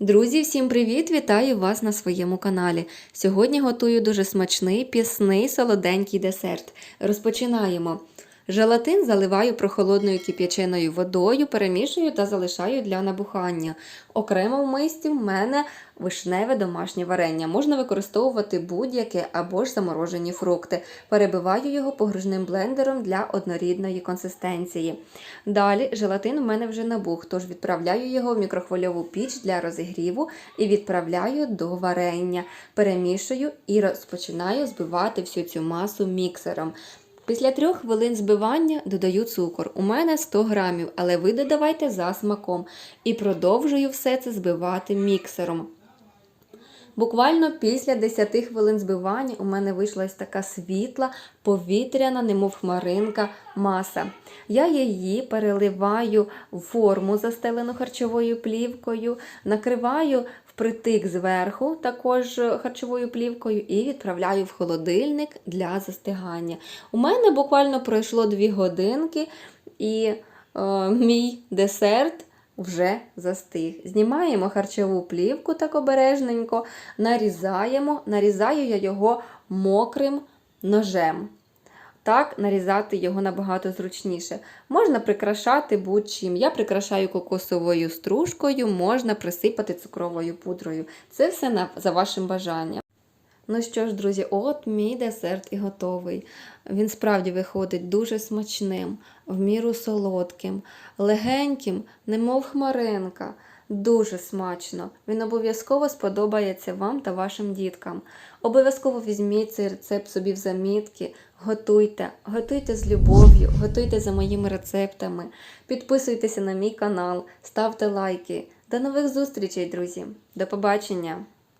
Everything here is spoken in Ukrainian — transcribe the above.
Друзі, всім привіт! Вітаю вас на своєму каналі. Сьогодні готую дуже смачний, пісний, солоденький десерт. Розпочинаємо. Желатин заливаю прохолодною кип'яченою водою, перемішую та залишаю для набухання. Окремо в мисці в мене вишневе домашнє варення. Можна використовувати будь-яке або ж заморожені фрукти. Перебиваю його погружним блендером для однорідної консистенції. Далі желатин у мене вже набух, тож відправляю його в мікрохвильову піч для розігріву і відправляю до варення. Перемішую і розпочинаю збивати всю цю масу міксером. Після трьох хвилин збивання додаю цукор. У мене 100 грамів, але ви додавайте за смаком. І продовжую все це збивати міксером. Буквально після 10 хвилин збивання у мене вийшла ось така світла, повітряна, немов хмаринка маса. Я її переливаю в форму, застелену харчовою плівкою, накриваю впритик зверху, також харчовою плівкою, і відправляю в холодильник для застигання. У мене буквально пройшло 2 годинки, і е, мій десерт вже застиг. Знімаємо харчову плівку так обережненько, нарізаємо, нарізаю я його мокрим ножем. Так, нарізати його набагато зручніше. Можна прикрашати будь-чим. Я прикрашаю кокосовою стружкою, можна присипати цукровою пудрою. Це все за вашим бажанням. Ну що ж, друзі, от мій десерт і готовий. Він справді виходить дуже смачним, в міру солодким, легеньким, немов хмаринка. Дуже смачно. Він обов'язково сподобається вам та вашим діткам. Обов'язково візьміть цей рецепт собі в замітки, готуйте, готуйте з любов'ю, готуйте за моїми рецептами. Підписуйтеся на мій канал, ставте лайки. До нових зустрічей, друзі! До побачення!